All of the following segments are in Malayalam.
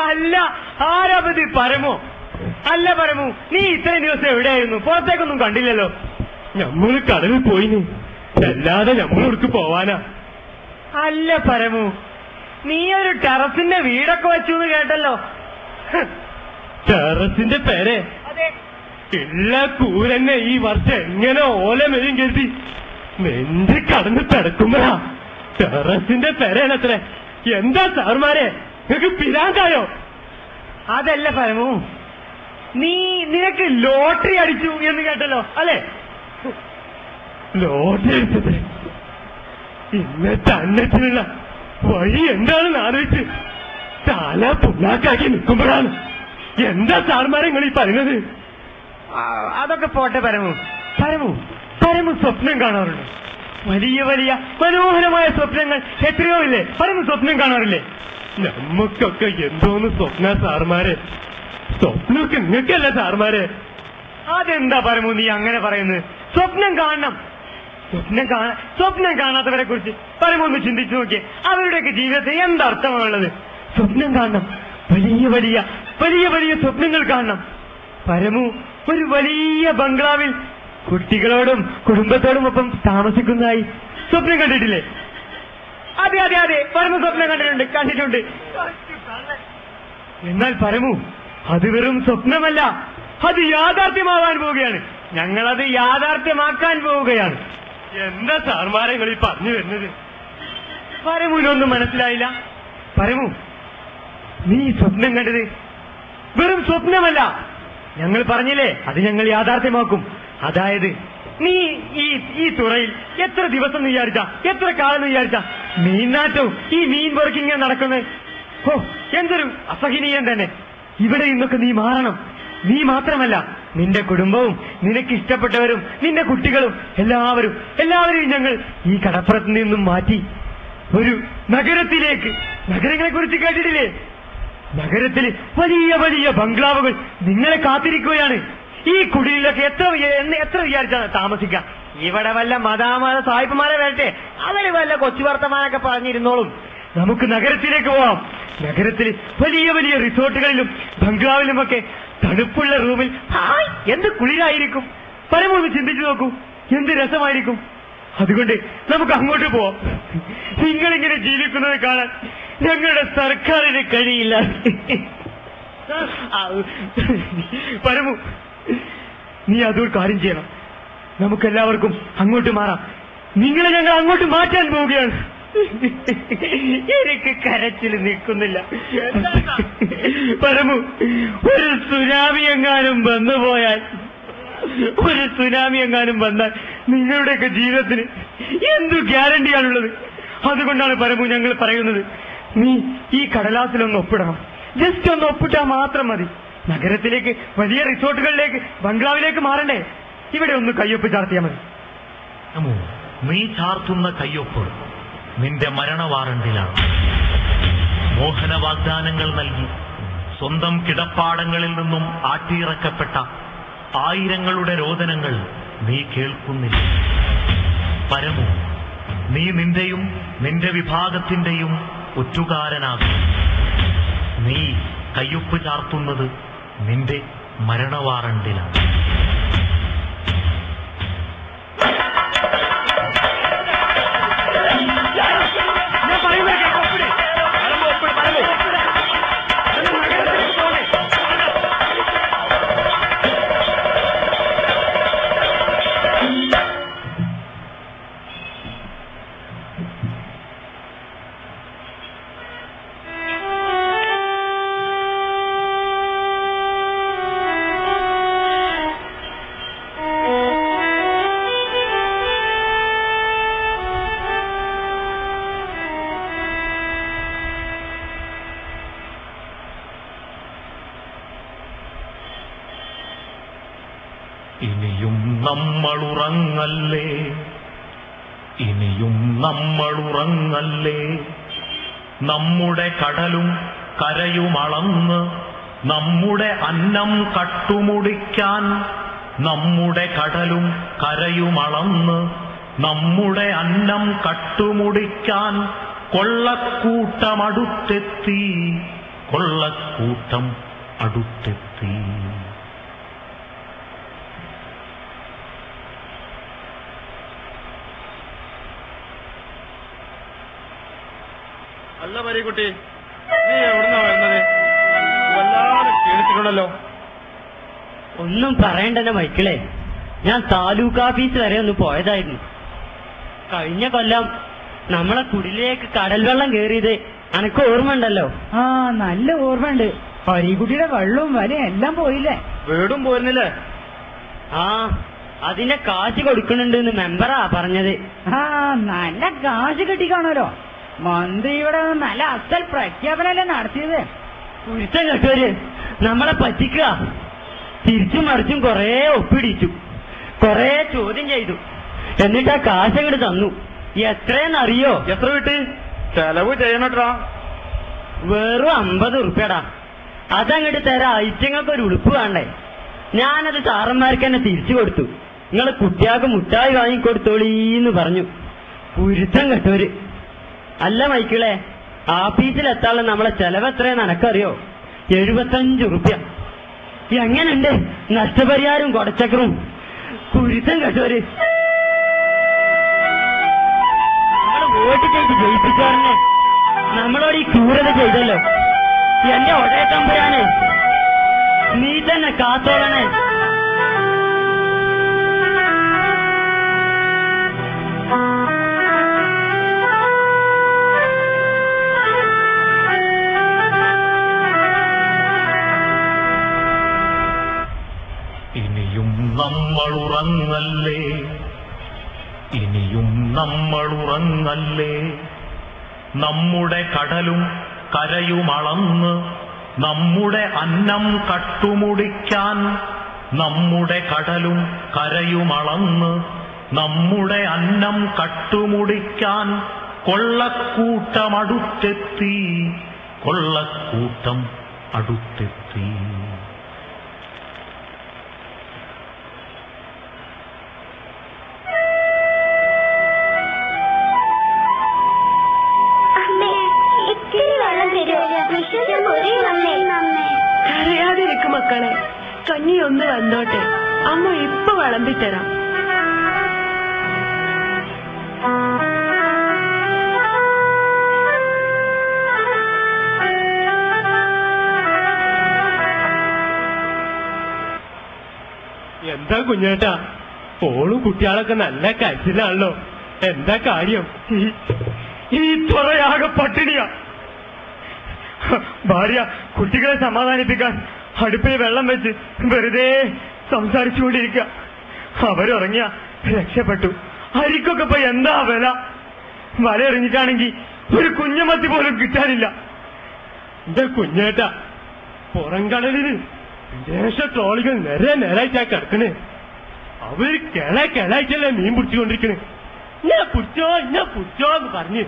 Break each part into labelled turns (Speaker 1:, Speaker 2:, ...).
Speaker 1: അല്ല ആരാപതി പരമോ? അല്ല പരമു നീ ഇത്രയും ദിവസം എവിടെയായിരുന്നു? പുറത്തേക്കൊന്നും കണ്ടില്ലല്ലോ.
Speaker 2: ഞമ്മൾ കടലിൽ പോയിന്. അല്ലാതെ ഞമ്മളെടുക്ക് പോവാനാ?
Speaker 1: അല്ല പരമു നീ ഒരു ടെറസിന്റെ വീടൊക്കെ വെച്ചു എന്ന് കേട്ടല്ലോ.
Speaker 2: ടെറസിന്റെ പേരെ. ഉള്ള കൂരന്നെ ഈ വർഷം എങ്ങനെ ഓല മെഴും കരുതി നെഞ്ച് കടന്ന് കിടക്കുമ്പോഴാ ടെറസിന്റെ പെരയാണത്രേ എന്താ സാർമാരെ? നിങ്ങക്ക് പിരാന്തായോ?
Speaker 1: അതല്ല പരമു നീ നിനക്ക് ലോട്ടറി അടിച്ചു എന്ന് കേട്ടല്ലോ അല്ലേ?
Speaker 2: ലോട്ടറി അടിച്ചത്. ഇന്നത്തെ അന്നത്തിനുള്ള വഴി എന്താണെന്ന് ആലോചിച്ച് തല പുല്ലാക്കാക്കി നിൽക്കുമ്പോഴാണ്. എന്താ സാർമാരെ നിങ്ങൾ ഈ പറയുന്നത്?
Speaker 1: അതൊക്കെ പോട്ടെ പരമു. പരമു പരമു സ്വപ്നം കാണാറുണ്ട്. വലിയ വലിയ മനോഹരമായ സ്വപ്നങ്ങൾ എത്രയോ ഇല്ലേ? പരമു സ്വപ്നം കാണാറില്ലേ?
Speaker 2: നമുക്കൊക്കെ എന്തോന്ന് സ്വപ്ന സാർമാരെ സ്വപ്നമൊക്കെ നിങ്ങൾക്കല്ല സാർമാരെ?
Speaker 1: അതെന്താ പരമു നീ അങ്ങനെ പറയുന്നത്? സ്വപ്നം കാണണം. സ്വപ്നം കാണാ സ്വപ്നം കാണാത്തവരെ കുറിച്ച് പരമു ഒന്ന് ചിന്തിച്ചു നോക്കിയേ. അവരുടെയൊക്കെ ജീവിതത്തിൽ എന്തർത്ഥമാണുള്ളത് സ്വപ്നം കാണണം. വലിയ വലിയ വലിയ വലിയ സ്വപ്നങ്ങൾ കാണണം. പരമു ഒരു വലിയ ബംഗ്ലാവിൽ കുട്ടികളോടും കുടുംബത്തോടും ഒപ്പം താമസിക്കുന്നതായി സ്വപ്നം കണ്ടിട്ടില്ലേ? അതെ അതെ അതെ. പരമു സ്വപ്നം കണ്ടിട്ടുണ്ട് കണ്ടിട്ടുണ്ട്. എന്നാൽ പരമു അത് വെറും സ്വപ്നമല്ല. അത് യാഥാർത്ഥ്യമാവാൻ പോവുകയാണ്. ഞങ്ങളത് യാഥാർത്ഥ്യമാക്കാൻ പോവുകയാണ്.
Speaker 2: എന്താ സാർമാരെ ഈ പറഞ്ഞു വരുന്നത്?
Speaker 1: പരമുവിനൊന്നും മനസ്സിലായില്ല. പരമു നീ സ്വപ്നം കണ്ടത് വെറും സ്വപ്നമല്ല. ഞങ്ങൾ പറഞ്ഞില്ലേ അത് ഞങ്ങൾ യാഥാർത്ഥ്യമാക്കും. അതായത് നീ ഈ ഈ തുറയിൽ എത്ര ദിവസം വിചാരിച്ച എത്ര കാലം വിചാരിച്ച മീൻനാറ്റവും ഈ മീൻ വർക്കിംഗ് നടക്കുന്നത് ഓ എന്തൊരു അസഹനീയം തന്നെ. ഇവിടെ നിന്നൊക്കെ നീ മാറണം. നീ മാത്രമല്ല നിന്റെ കുടുംബവും നിനക്ക് ഇഷ്ടപ്പെട്ടവരും നിന്റെ കുട്ടികളും എല്ലാവരും എല്ലാവരെയും ഞങ്ങൾ ഈ കടപ്പുറത്ത് നിന്നും മാറ്റി ഒരു നഗരത്തിലേക്ക് നഗരങ്ങളെ കുറിച്ച് കേട്ടിട്ടില്ലേ? നഗരത്തിൽ വലിയ വലിയ ബംഗ്ലാവുകൾ നിങ്ങളെ കാത്തിരിക്കുകയാണ്. ഈ കുടിയിലൊക്കെ എത്ര എത്ര വിചാരിച്ചാണ് താമസിക്കാം? ഇവിടെ വല്ല മതാമത സാഹിബുമാരെ വരട്ടെ. അവർ വല്ല കൊച്ചു വർത്തമാനൊക്കെ പറഞ്ഞിരുന്നോളും. നമുക്ക് നഗരത്തിലേക്ക് പോവാം. നഗരത്തിൽ വലിയ വലിയ റിസോർട്ടുകളിലും ബംഗ്ലാവിലുമൊക്കെ തണുപ്പുള്ള റൂമിൽ ഹായ് എന്ത് കുളിരായിരിക്കും? പരമൊന്ന് ചിന്തിച്ചു നോക്കൂ. എന്ത് രസമായിരിക്കും? അതുകൊണ്ട് നമുക്ക് അങ്ങോട്ട് പോവാം. നിങ്ങളിങ്ങനെ ജീവിക്കുന്നത് കാണാൻ ഞങ്ങളുടെ സർക്കാരിന് കഴിയില്ല. പരമു നീ അതൊരു കാര്യം ചെയ്യണം. നമുക്കെല്ലാവർക്കും അങ്ങോട്ട് മാറാം. നിങ്ങളെ ഞങ്ങൾ അങ്ങോട്ട് മാറ്റാൻ പോവുകയാണ്. എനിക്ക് കരച്ചിൽ നിൽക്കുന്നില്ല. പരമു ഒരു സുനാമി എങ്ങാനും വന്നു പോയാൽ ഒരു സുനാമി എങ്ങാനും വന്നാൽ നിങ്ങളുടെയൊക്കെ ജീവിതത്തിന് എന്തു ഗ്യാരണ്ടിയാണുള്ളത്? അതുകൊണ്ടാണ് പരമു ഞങ്ങൾ പറയുന്നത് നീ ഈ കടലാസിലൊന്ന് ഒപ്പിടണം. ജസ്റ്റ് ഒന്ന് ഒപ്പിട്ടാൽ മാത്രം മതി. നഗരത്തിലേക്ക് വലിയ റിസോർട്ടുകളിലേക്ക് ബംഗ്ലാവിലേക്ക് മാറണ്ടേ? ഇവിടെ ഒന്ന് കയ്യൊപ്പ് ചാർത്തിയാൽ മതി.
Speaker 3: നീ ചാർത്തുന്ന കയ്യൊപ്പ് നിന്റെ മരണ വാറണ്ടിലാണ് മോഹന വാഗ്ദാനങ്ങൾ നൽകി സ്വന്തം കിടപ്പാടങ്ങളിൽ നിന്നും ആട്ടിയിറക്കപ്പെട്ട ആയിരങ്ങളുടെ രോദനങ്ങൾ നീ കേൾക്കുന്നില്ല. പരമോ നീ നിന്റെയും നിന്റെ വിഭാഗത്തിന്റെയും ഒറ്റുകാരനാകും നീ കയ്യൊപ്പ് ചാർത്തുന്നത് നിന്റെ മരണവാറണ്ടിലാണ്.
Speaker 1: ഞാൻ
Speaker 3: ഇനിയും നമ്മൾ ഉറങ്ങല്ലേ ഇനിയും നമ്മൾ ഉറങ്ങല്ലേ നമ്മുടെ കടലും കരയുമളന്ന് നമ്മുടെ അന്നം കട്ടുമുടിക്കാൻ നമ്മുടെ കടലും കരയുമളന്ന് നമ്മുടെ അന്നം കട്ടുമുടിക്കാൻ കൊള്ളക്കൂട്ടം അടുത്തെത്തി. കൊള്ളക്കൂട്ടം അടുത്തെത്തി.
Speaker 2: അല്ല പരീക്കുട്ടി നീ എവിടുന്നാ വരുന്നത്? വല്ലാതെ ക്ഷീണിച്ചിട്ടുണ്ടല്ലോ.
Speaker 4: ഒന്നും പറയണ്ടെന്നെ മൈക്കിളെ. ഞാൻ താലൂക്ക് ഓഫീസ് വരെ ഒന്ന് പോയതായിരുന്നു. കഴിഞ്ഞ കൊല്ലം നമ്മളെ കുടിലേക്ക് കടൽ വെള്ളം കേറിയത് അനക്ക് ഓർമ്മ ഉണ്ടല്ലോ
Speaker 5: ആ നല്ല ഓർമ്മയുണ്ട്. പരീക്കുട്ടിയുടെ വെള്ളവും വരെ എല്ലാം പോയില്ലേ?
Speaker 2: വീടും പോരുന്നില്ലേ?
Speaker 4: ആ അതിന്റെ കാശ് കൊടുക്കണുണ്ട് മെമ്പറാ പറഞ്ഞത്.
Speaker 5: ആ നല്ല കാശ് കിട്ടിക്കാണല്ലോ. മന്ത്രി ഇവിടെ നല്ല അസൽ പ്രഖ്യാപനല്ലേ നടത്തിയത്?
Speaker 4: പുരുഷൻ കെട്ടവര് നമ്മളെ പറ്റിക്കുക. തിരിച്ചും മറിച്ചും കൊറേ ഒപ്പിടിച്ചു. കൊറേ ചോദ്യം ചെയ്തു. എന്നിട്ട് ആ കാശ് അങ്ങോട്ട് തന്നു. എത്രയെന്നറിയോ?
Speaker 2: എത്ര കിട്ടി ചെലവ് ചെയ്യണട്ടാ
Speaker 4: വെറും അമ്പത് ഉറുപ്പ്യടാ. അതങ്ങോട്ട് തരാ. ഐറ്റങ്ങൾക്ക് ഒരു ഉടുപ്പ് വേണ്ടേ? ഞാനത് സാറന്മാർക്ക് തന്നെ തിരിച്ചു കൊടുത്തു. നിങ്ങൾ കുട്ടിയാൾക്ക് മുട്ടായി വാങ്ങിക്കൊടുത്തോളീന്ന് പറഞ്ഞു. പുരുത്തം കെട്ടവര് അല്ല മൈക്കിളെ ആഫീസിലെത്താനുള്ള നമ്മളെ ചെലവ് എത്രയെന്ന് എനക്കറിയോ എഴുപത്തഞ്ച് റുപ്യ. എങ്ങനെയുണ്ട്? നഷ്ടപരിഹാരം കൊടച്ചക്കറും. കുരുത്തം നമ്മൾ വോട്ട് ചെയ്ത് ജയിപ്പിച്ചവരനെ നമ്മളോട് ഈ ക്രൂരത ചെയ്തല്ലോ. എന്റെ ഒടേ തമ്പുരാനെ. നീ തന്നെ കാത്തോളണേ.
Speaker 3: ഇനിയും നമ്മൾ ഉറങ്ങല്ലേ നമ്മുടെ കടലും കരയുമളന്ന് നമ്മുടെ അന്നം കട്ടുമുടിക്കാൻ നമ്മുടെ കടലും കരയുമളന്ന് നമ്മുടെ അന്നം കട്ടുമുടിക്കാൻ കൊള്ളക്കൂട്ടം അടുത്തെത്തി കൊള്ളക്കൂട്ടം അടുത്തെത്തി.
Speaker 6: മക്കളെ കഞ്ഞി ഒന്ന് വന്നോട്ടെ. അമ്മ ഇപ്പൊ വിളമ്പിത്തരാം
Speaker 2: എന്താ കുഞ്ഞേട്ടാ? ഓളും കുട്ടികളൊക്കെ നല്ല കരച്ചിലാണല്ലോ എന്താ കാര്യം? ഈ തുറയാകെ പട്ടിണിയാ. ഭാര്യ കുട്ടികളെ സമാധാനിപ്പിക്കാൻ അടുപ്പിൽ വെള്ളം വെച്ച് വെറുതെ സംസാരിച്ചുകൊണ്ടിരിക്കുക അവരുറങ്ങിയ രക്ഷപ്പെട്ടു. അരിക്കൊക്കെ ഇപ്പൊ എന്താ വില? വല എറിഞ്ഞിട്ടാണെങ്കി ഒരു കുഞ്ഞമത്തി പോലും കിട്ടാനില്ല. എന്റെ കുഞ്ഞേട്ടാ പുറംകടലിന് വിദേശ ട്രോളികൾ നിര നേരായിട്ടാ കിടക്കണേ. അവർ കിള കിളായിട്ടല്ലേ മീൻ പിടിച്ചുകൊണ്ടിരിക്കണേ. ഞാൻ പിടിച്ചോ ഞാൻ പിടിച്ചോ എന്ന് പറഞ്ഞ്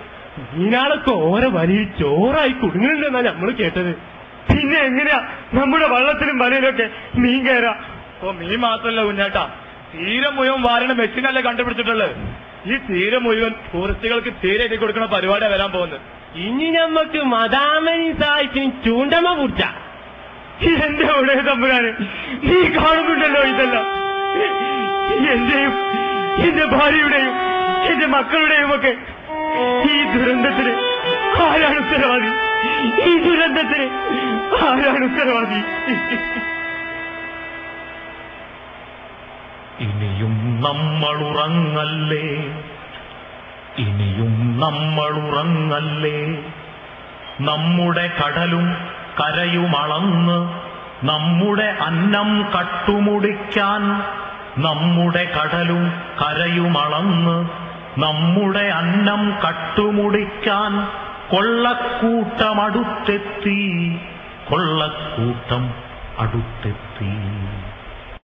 Speaker 2: മീനാളൊക്കെ ഓരോ വലിയ ചോറായി കുടുങ്ങുന്നുണ്ടെന്നാ നമ്മൾ കേട്ടത്. പിന്നെ എങ്ങനെയാ? നമ്മുടെ വള്ളത്തിലും വലയിലൊക്കെ മീൻ കയറാ.
Speaker 7: ഓ മീൻ മാത്രല്ല കുഞ്ഞാട്ടാ. തീരെ മുഴുവൻ വാരണ മെഷീനല്ലേ കണ്ടുപിടിച്ചിട്ടുള്ളത്. ഈ തീരെ മുഴുവൻ ടൂറിസ്റ്റുകൾക്ക് തീരെ എഴുതി കൊടുക്കുന്ന പരിപാടിയാ വരാൻ പോകുന്നത്.
Speaker 2: ഇനി നമ്മക്ക് മദാമനി സാഹിത്യത്തിന് ചൂണ്ടമ കുറിച്ച. എന്റെ ഉടയ തമ്പുരാന് നീ കാണുന്നുണ്ടല്ലോ ഇതല്ല. എന്റെയും എന്റെ ഭാര്യയുടെയും എന്റെ മക്കളുടെയും ഒക്കെ ഈ ദുരന്തത്തിന് ആരാണ് ഉത്തരവാദി ഈ ദുരന്തത്തിന് ആരാണ് ഉത്തരവാദി?
Speaker 3: ഇനിയും നമ്മൾ ഉറങ്ങല്ലേ? ഇനിയും നമ്മൾ ഉറങ്ങല്ലേ? നമ്മുടെ കടലും കരയുമളന്ന് നമ്മുടെ അന്നം കട്ടുമുടിക്കാൻ നമ്മുടെ കടലും കരയുമളന്ന് നമ്മുടെ അന്നം കട്ടുമുടിക്കാൻ കൊള്ളക്കൂട്ടം അടുത്തെത്തി. കൊള്ളക്കൂട്ടം അടുത്തെത്തി.